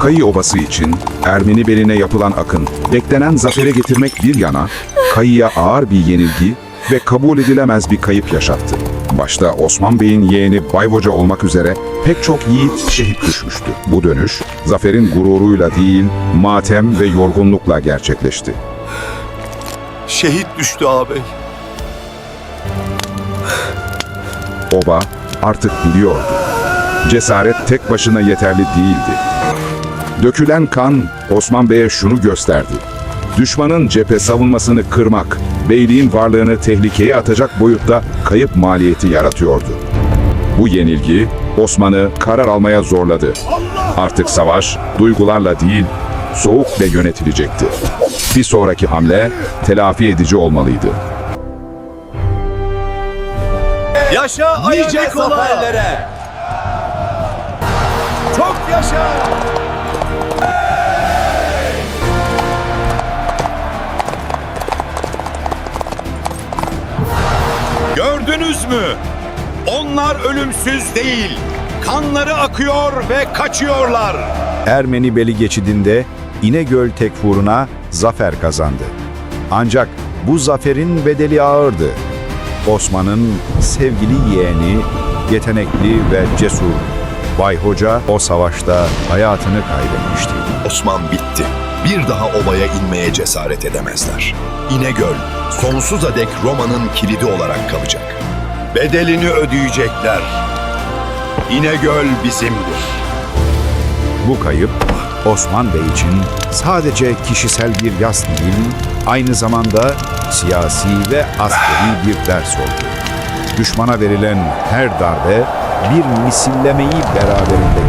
Kayı Obası için Ermeni beline yapılan akın, beklenen zafere getirmek bir yana, Kayı'ya ağır bir yenilgi ve kabul edilemez bir kayıp yaşattı. Başta Osman Bey'in yeğeni Bayvoca olmak üzere pek çok yiğit şehit düşmüştü. Bu dönüş, zaferin gururuyla değil, matem ve yorgunlukla gerçekleşti. Şehit düştü ağabey. Oba artık biliyordu. Cesaret tek başına yeterli değildi. Dökülen kan Osman Bey'e şunu gösterdi. Düşmanın cephe savunmasını kırmak, beyliğin varlığını tehlikeye atacak boyutta kayıp maliyeti yaratıyordu. Bu yenilgi Osman'ı karar almaya zorladı. Artık savaş duygularla değil, soğuk ve yönetilecekti. Bir sonraki hamle telafi edici olmalıydı. Yaşa nice zaferlere. Çok yaşa. Gördünüz mü? Onlar ölümsüz değil. Kanları akıyor ve kaçıyorlar. Ermeni Beli geçidinde İnegöl Tekfur'una zafer kazandı. Ancak bu zaferin bedeli ağırdı. Osman'ın sevgili yeğeni, yetenekli ve cesur Bay Hoca o savaşta hayatını kaybetmişti. Osman bitti. Bir daha obaya inmeye cesaret edemezler. İnegöl, sonsuza dek Roma'nın kilidi olarak kalacak. Bedelini ödeyecekler. İnegöl bizimdir. Bu kayıp Osman Bey için sadece kişisel bir yas değil, aynı zamanda siyasi ve askeri bir ders oldu. Düşmana verilen her darbe bir misillemeyi beraberinde